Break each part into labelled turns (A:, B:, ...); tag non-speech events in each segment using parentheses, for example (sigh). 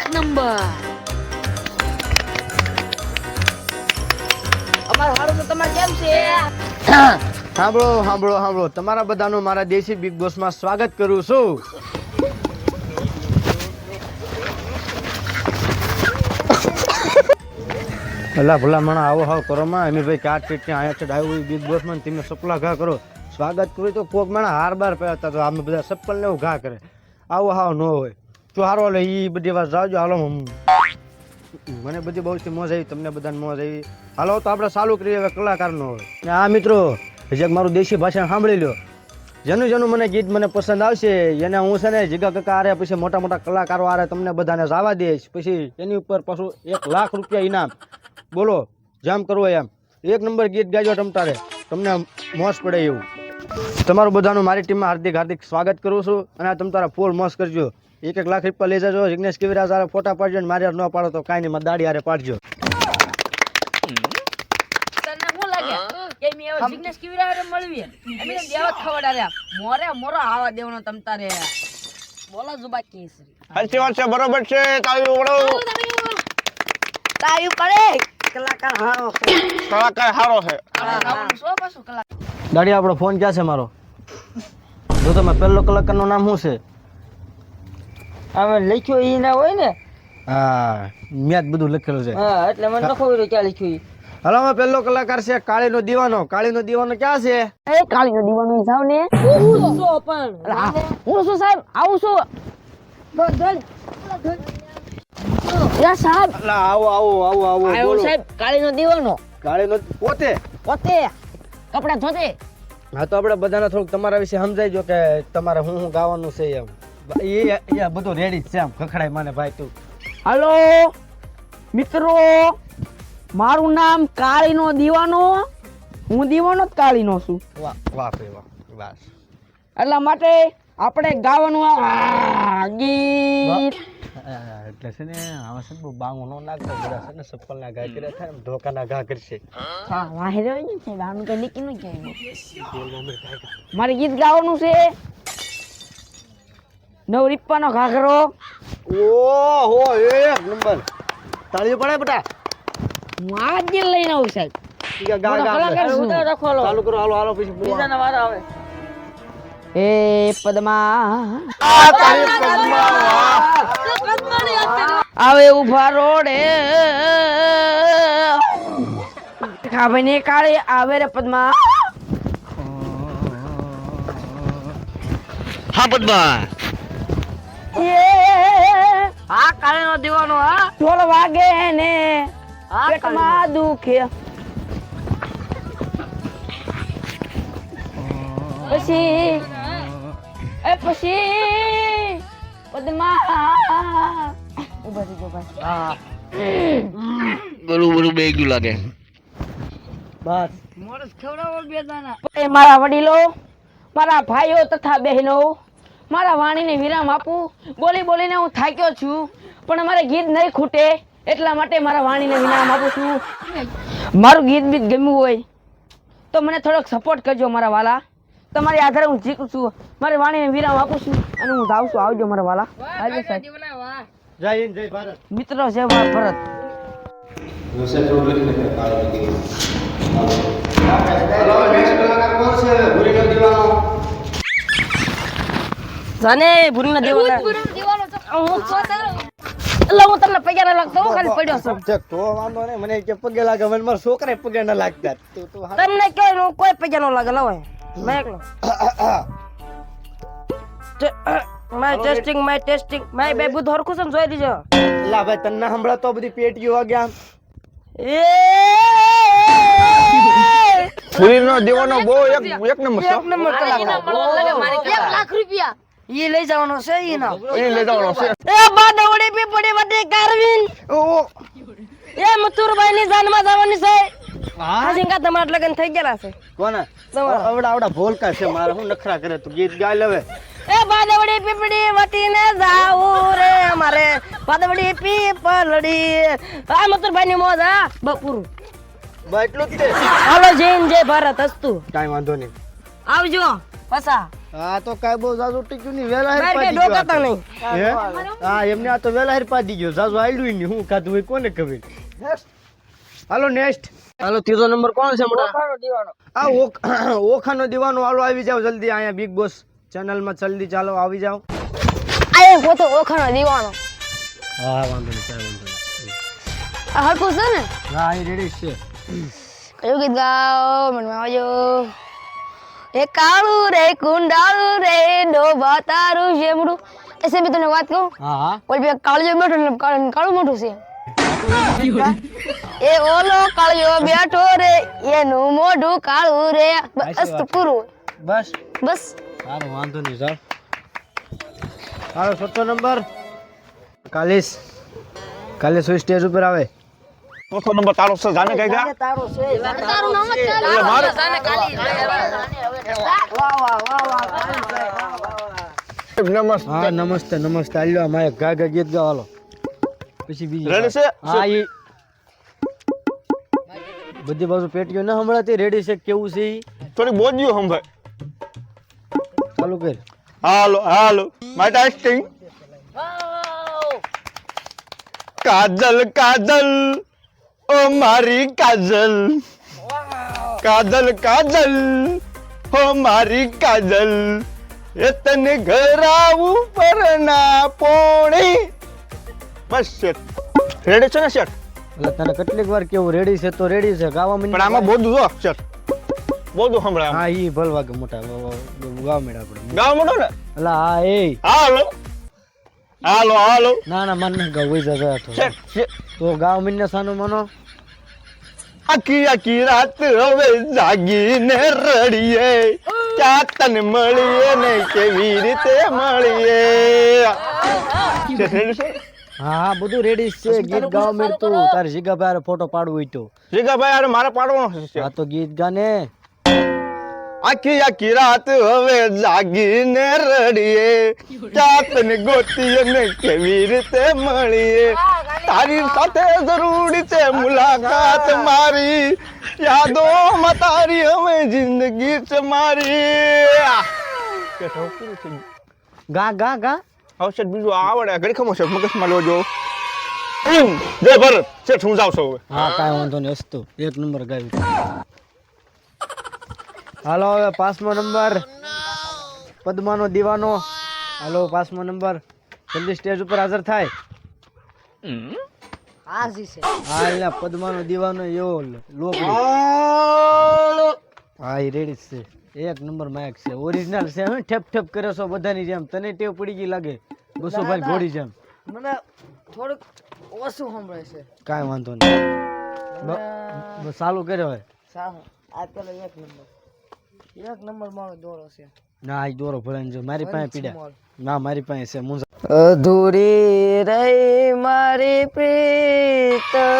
A: એક નંબર અમાર હારું તો તમારે કેમ છે? (coughs)
B: સાંભળો સાંભળો સાંભળો તમારા બધાનું મારા દેશી બિગ બોસમાં સ્વાગત કરું છું. (coughs) ભલા ભલા મણા આવો હાવ કરો માં. એમી ભાઈ કાટ પીટ ત્યાં આયા છે આવ્યું બિગ બોસમાં તમે સપલા ઘા કરો. સ્વાગત કરું તો કોક મણા હાર બાર પહેરતા તો આમ બધા સપ્પલ ને એવું ઘા કરે. આવો હાવ ન હોય. તો હારો એ બધી વાત જાવજો. હાલો. મને બધી બહુ મોજ આવી, તમને બધાને મોજ આવી. હાલો, તો આપણે ચાલુ કરીએ હવે કલાકાર નો આ મિત્રો જગ મારું દેશી ભાષા સાંભળી લ્યો. જેનું જેનું મને ગીત મને પસંદ આવશે, એને હું છે ને જીગા કાકા આરે પછી મોટા મોટા કલાકારો આરે તમને બધાને જવા દઈશ. પછી એની ઉપર પાછું એક લાખ રૂપિયા ઇનામ. બોલો, જામ કરવો એમ એક નંબર ગીત ગાજો તમતારે તમને મોસ પડે એવું. તમારું બધાનું મારી ટીમમાં હાર્દિક હાર્દિક સ્વાગત કરું છું. અને તમ તારા ફૂલ મોસ કરજો. એક એક લાખ રૂપિયા લઈ જજો. જિગ્નેશ કેવીરાજ હારે ફોટા પાડજો ને મારે ન પાડો તો કાંઈ નહીં મારી દાડી હારે પાડજો.
A: જિગ્નેશ મળવી? મોરે મોરો આવા દેવનો તમ તારે. બોલો જુબા કેસરી.
C: સાચી વાત છે બરોબર છે તાળી વડો
A: તાયું પડે. કલાકાર હારો
C: કલાકાર સારો છે.
B: દાડી આપણો ફોન ક્યાં છે મારો? જો તમે પહેલો કલાકારનું નામ શું છે?
D: અમે લખ્યું એ ના હોય ને?
B: હા મેં જ બધું લખેલું છે.
D: હા એટલે મને ન ખબર ક્યાં લખ્યું.
B: હાલો હવે પહેલો કલાકાર છે કાળી નો દીવાનો. કાળી નો દીવાનો ક્યાં છે?
D: એ કાળી નો દીવાનો જાવ ને.
A: સો પણ.
D: હું શું સાહેબ આવું છું. યા સાહેબ.
B: અલા, આવો આવો આવો આવો આવો
D: સાહેબ કાળી નો દીવાનો.
B: કાળીનો પોતે?
D: પોતે. કપડા ધોતે.
B: હા તો આપણે બધાને થોડુંક તમારા વિશે સમજાઈ જો કે તમારે હું હું ગાવાનું છે એમ. એ એ બધું રેડી છે આમ ખખડાય મને ભાઈ તું.
D: હલો? મિત્રો મારું નામ કાળીનો દીવાનો હું દીવાનો જ કાળીનો છું.
B: વાહ વાહ વાહ બસ
D: એટલા માટે આપણે ગાવાનું આ ગીત.
B: એટલે છે ને આમાં છે બહુ બાંગો ન લાગતો બધા છે ને સપ્પલ ના ઘા કર્યા થાય ને ધોકા ના ઘા કરશે.
D: હા વાહે રહ્યો ને સાહેબ આનું કઈ નીકળી ન જાય મારે ગીત ગાવાનું છે. નવ રીપ્પાનો ઘાઘરો.
B: ઓહો એક નંબર. તાળી પડે બેટા.
D: હું આ જ લઈને આવું સાહેબ.
B: ચાલુ કરો હાલો હાલો પછી બોલો.
D: એ પદ્મા. આવે ઊભા રોડે. ખાભાઈ ને કાળે આવે રે પદ્મા.
C: હા પદ્મા.
D: એ આ નો દીવાનો હા? ઢોલ વાગે ને પેટમાં દુખે. પછી એ પછી પદ્મા. ઊભા થઈ ગયો ભાઈ
C: બોલું બોલું બે ગયું લાગે.
B: બસ.
D: એ મારા વડીલો મારા ભાઈઓ તથા બહેનો મારા વાણીને વિરામ આપું. બોલી બોલીને હું થાક્યો છું. પણ મારે ગીત નહીં ખૂટે એટલા માટે મારા વાણીને વિરામ આપું છું. મારું ગીત બીત ગમ્યું હોય તો મને થોડોક સપોર્ટ કરજો મારા વાલા. તમારી આધારે હું જીતું છું. મારી વાણીને વિરામ આપું છું અને હું ધાવ છું. આવજો મારા વાલા. આવજો સાહેબ.
B: જય હિન્દ જય ભારત.
D: મિત્રો મારા ભરત. જાને ભૂરીના દેવાના હું એટલે હું તમને પગે ના લાગતો હું ખાલી પડ્યો છું.
B: ઠીક, તો વાંધો નહીં મને કે પગે લાગે મને મારા છોકરા પગે ના લાગતા. તું તો
D: તમને કે હું કોઈ પગે નો લાગે લવાય મેં એકલો. My testing my testing my બે બુધ હરખું છે ને જોઈ દીજો
B: લા ભાઈ તને હમણાં તો બધી પેટીઓ વાગ્યા
D: એ
C: ફૂલીનો દેવાનો બહુ એક એક નંબર
D: એક નંબર
A: એક લાખ રૂપિયા.
D: ઈ લઈ જવાનો છે ઈ ના.
C: એ લઈ જવાનો છે.
D: એ બા દવડી પી પડી વટી કારવીન. એ મથુરભાઈ ની જાનમાં જવાની છે. હા? સિંગા તમારા લગન થઈ ગયા છે?
B: કોને?
D: તમારા.
B: અવડા આવડા ભોલકા છે મારે હું નખરા કરે તું ગીત ગાઈ લેવે
D: એ બાદવડી પીપડી વટીને જાવું રે મારે. બાદવડી પીપલડી આ મથુરભાઈ ની મોજ હા બપુરું.
B: બા એટલું જ તે
D: હાલો જૈન જય ભારત હસ્તુ
B: કાઈ વાંધો નહીં.
D: આવજો
A: પસા.
B: આ તો કાઈ બહુ જાજુ ટીક્યું નહીં. વેલા હેર પાડી ગયો તો.
A: ડોકાતા નહીં.
B: હા? એમને આ તો વેલા હેર પાડી ગયો. જાજુ આયલું નહીં. હું કાધું હોય કોને ખબર? હાલો નેક્સ્ટ હાલો ત્રીજો નંબર કોણ છે હમણાં આ (clears throat) ઓખાનો દીવાનો. હાલો આવી જાવ જલ્દી. અહીંયા બિગ બોસ ચેનલમાં જલ્દી ચાલો આવી જાવ
D: આ એક પોતો ઓખાનો દીવાનો.
B: હા વાંધો નહીં કાંઈ વાંધો
D: હરકું છે ને?
B: હા અહીં રેડી છે.
D: કયું ગીત ગાઓ? મનમાં આવજો. એ કાળું રે કુંડાળું રે ડોબા તારું જેમડું એસે મેં તને વાત કહું?
B: હા. હા
D: ઓલ બે કાળજો બેઠો ને કાળું કાળું મોટું છે. એ ઓલો કાળિયો બેઠો રે એનું મોઢું કાળું રે. બસ પૂરું.
B: બસ.
D: બસ.
B: સારું વાંધો નહીં ચાલ હાલો છઠ્ઠો નંબર. કાલીસ. કાલે શું સ્ટેજ ઉપર આવે.
C: ચોથો નંબર તારો છે જાને કઈ ગયા?
D: તારું નામ જ ચાલે
C: નમસ્તે
B: હા નમસ્તે નમસ્તે. આલ્યો અમારે ગા ગા ગીત ગાવાલો પછી બીજી હા ઈ બધી બાજુ પેટીઓ ના સંભળાતી રેડી છે કેવું છે
C: થોડી બોજ્યું સંભાળ
B: ચાલુ કર.
C: હાલો હાલો. માય ટેસ્ટિંગ કાજલ કાજલ. ઓ મારી કાજલ. કાજલ કાજલ. ઓ મારી કાજલ એ તને ઘર આવું પર ના પોણી. બસ શેઠ રેડી છે ને શેઠ?
B: એટલે તને કેટલીક વાર કેવું રેડી છે તો રેડી છે ગાવા મને
C: પણ આમાં બહુ જો શેઠ. બોધું સંભળાય
B: હા ઈ ભલવા કે મોટા ગાવ વા- આપણે.
C: ગાવ મોટો ને?
B: એટલે હા એ.
C: હાલો. હાલો હાલો.
B: ના ના મન ગાવ વઈ જા તો તો ગાવ મિન્ને સાનો મનો.
C: આખી આખી રાત હવે જાગીને રડીએ. ક્યાં તન મળીએ ને કેવી રીતે મળીએ?
B: હા હા બધું રેડી છે. ગીત ગાવા મેળ તું. તારે જીગાભાઈ ફોટો પાડવું હોય તો.
C: જીગાભાઈ મારે પાડવાનો છે.
B: હા તો ગીત ગાને.
C: આખી આખી રાત હવે જાગીને રડીએ. ક્યાં તને ગોતીએ ને કેવી રીતે મળીએ? તારી સાથે જરૂરી છે મુલાકાત મારી. યાદોમાં તારી હવે જિંદગી છે મારી.
B: ગા ગા ગા.
C: શેઠ બીજું આવડે. ઘડી ખમો છે મગજમાં લેવો જો જય ભરત. શેઠ હું જાઉં છું
B: હા કાંઈ વાંધો નહીં. અસ્તુ. એક નંબર ગાયું હાલો હવે પાંચમો નંબર. પદ્માનો દીવાનો. હાલો પાંચમો નંબર. જલ્દી સ્ટેજ ઉપર હાજર થાય. હા એટલે પદ્માનો દીવાનો એવો લોક હા એ રેડી છે. એક નંબર માયક છે. ઓરિજિનલ છે હું ઠેપ ઠેપ કરે છો બધાની જેમ. તને ટેવ પડી ગઈ લાગે. બસો ભાઈ ઘોડી જેમ.
A: મને થોડુંક ઓછું સંભળાય છે.
B: કાંઈ વાંધો નહીં. બસ ચાલુ કર્યો હવે
A: સારું. આ એક નંબર. એક નંબર મારો દોરો છે.
B: ના આ દોરો ભરાઈને જો. મારી પાસે પીડા. ના મારી પાસે છે મુંજા
A: અધૂરી રહી મારી પ્રીતરી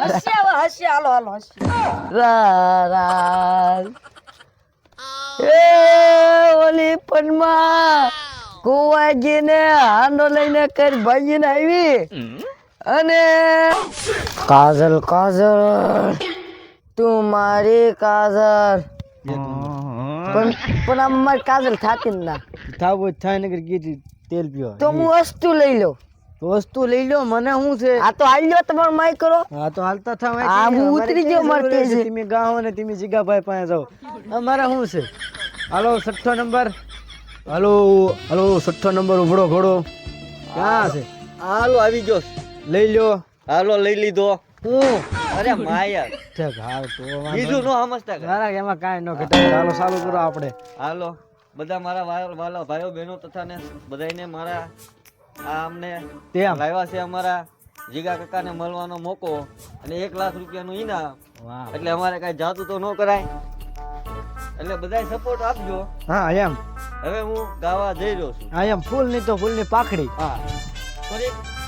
A: હસ્યા હસ્યા હાલો હાલો હસ્યા. રા એ ઓલી પનમાં કુવાજીને હાંડો લઈને કર ભાગીને આવી. અને કાજલ કાજલ. તું મારે કાજલ પણ પણ આમ મારી કાજલ થાતી ના.
B: થાવું થાય નગર કીધી તેલ પીઓ
A: તો હું વસ્તુ લઈ
B: લો વસ્તુ લઈ લો મને શું છે?
A: આ તો હાલ લ્યો તમારો માય કરો.
B: હા તો હાલતા થાવ
A: આ હું ઉતરી ગયો મારે તે છે.
B: તમે ગાઓ ને તમે જીગાભાઈ પાસે જાઓ. અમારે શું છે? હાલો છઠ્ઠો નંબર. હાલો હાલો છઠ્ઠો નંબર ઉભડો ઘોડો. ક્યાં છે?
E: હાલો આવી ગયો.
B: લઈ લ્યો.
E: હાલો લઈ લીધો.
B: હું?
E: અરે માયા.
B: ઠેક હાલ તો
E: બીજું નો સમજતા.
B: મારા એમાં કાંઈ નો ઘટાડે હાલો ચાલુ કરો આપણે.
E: હાલો. બધા મારા વાલા ભાઈઓ બહેનો તથા ને બધાયને મારા આ અમને
B: તેમ
E: લાવ્યા છે અમારા જીગા કાકાને મળવાનો મોકો અને એક લાખ રૂપિયાનું ઇનામ એટલે અમારે કાંઈ જાતું તો ન કરાય. એટલે બધાય સપોર્ટ આપજો.
B: હા એમ.
E: હવે હું ગાવા જઈ રહ્યો છું.
B: હા એમ. ફૂલની તો ફૂલની પાખડી.
E: હા.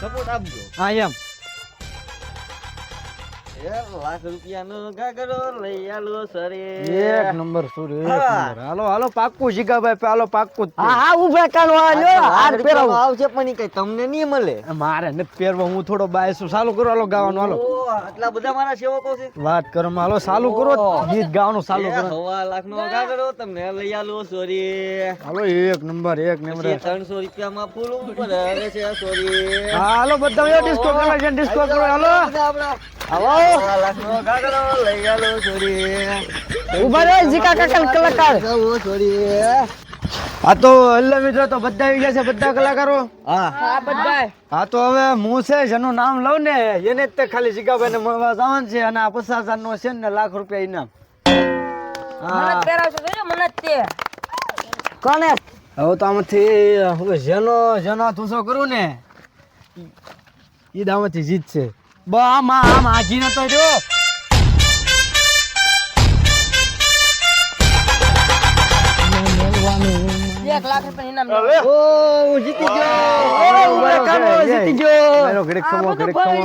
E: સપોર્ટ આપજો.
B: હા એમ.
E: એ લાખ રૂપિયાનો ઘાઘરો લઈ આલો સરે.
B: એક નંબર સુરે એક નંબર. હાલો હાલો પાક્કું શીખાભાઈ હાલો પાક્કું
A: હા હા ઊભા કાનો આ હાર
E: રૂપિયાનો આવશે પણ કઈ તમને નહીં મળે.
B: મારે નથી પહેરવા હું થોડો બાય છું. ચાલુ કરો હાલો ગાવાનું હાલો.
E: આટલા બધા મારા સેવકો છે.
B: વાત કરો હાલો ચાલુ કરો ગીત ગાવાનું ચાલુ કરો.
E: હવા લાખનો ગાગરો તમને લઈ આલો સોરી.
B: હાલો એક નંબર એક નંબર.
E: ત્રણસો રૂપિયા માં ફૂલ ઉપર આવે છે સોરી.
B: હાલો બધા ડિસ્કો કરો ડિસ્કો કરો હાલો.
E: હવા
A: ઊભા રહો જીકા કાકા કલાકાર.
B: તો એટલે મિત્રો તો બધા આવી ગયા છે બધા કલાકારો?
E: હા.
A: હા બધા
B: હા તો હવે હું છે જેનું નામ લઉં ને એને જ તે ખાલી જીગાભાઈ ને મળવા જવાનું છે અને આ પચાસ હજાર નો છે ને લાખ રૂપિયા ઇનામ.
F: મને જ મને તે.
A: કોને?
B: હવે તો આમાંથી જેનો જેનો તુસો કરું ને ઈ દામાંથી જીતશે. બ આમ આમ આઘી નતો રહ્યો
F: એક લાખ રૂપિયા ઇનામ
B: ઓ જીતી ગયો. ઓ ઉભરે જીતી ગયો મેરો ઘડીક ખમો. ઘડીક ખમો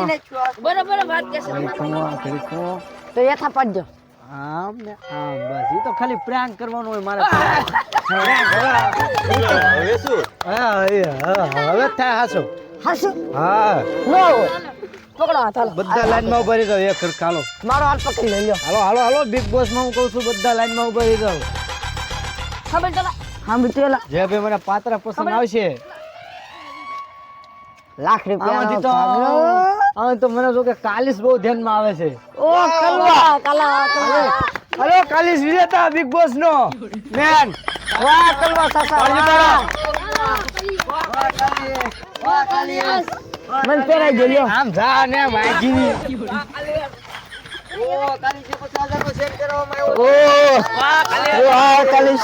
F: બરોબર વાત કહેશે
B: ઘડીક ખમો ઘડીક ખમો.
A: તો યથા પાડજો.
B: આમ ને આમ બસ. ઈ તો ખાલી પ્રાંક કરવાનું હોય મારે.
E: હવે શું?
B: હા એ હા હવે થાય હાસો.
A: હાસો?
B: હા.
A: નો પકડો હાથ હાલો.
B: બધા લાઈનમાં ઊભા રહી જાવ એક ખરખ હાલો.
A: મારો હાથ પકડી લઈ લ્યો.
B: હાલો હાલો હાલો બિગ બોસમાં હું કહું છું બધા લાઈનમાં ઊભા રહી જાવ
F: ખબર ચલા
A: હા બીટેલા
B: જે ભાઈ મને પાત્ર પસંદ આવશે.
A: લાખ
B: આમાંથી તો
A: રૂપિયા
B: આમ તો મને જો કે કાલિસ બહુ ધ્યાનમાં આવે છે.
A: ઓ કલવા કલા
B: હલો કાલિસ વિજેતા બિગ બોસ નો. મેન
A: વાહ કલવા સાસા મન પહેરાઈ ગયો લ્યો.
B: આમ જા ને વાગી
E: ઓ કાલી છે પચાસ હજારનો સેટ કરવામાં આવ્યો
B: ઓ.
A: વાહ કલી.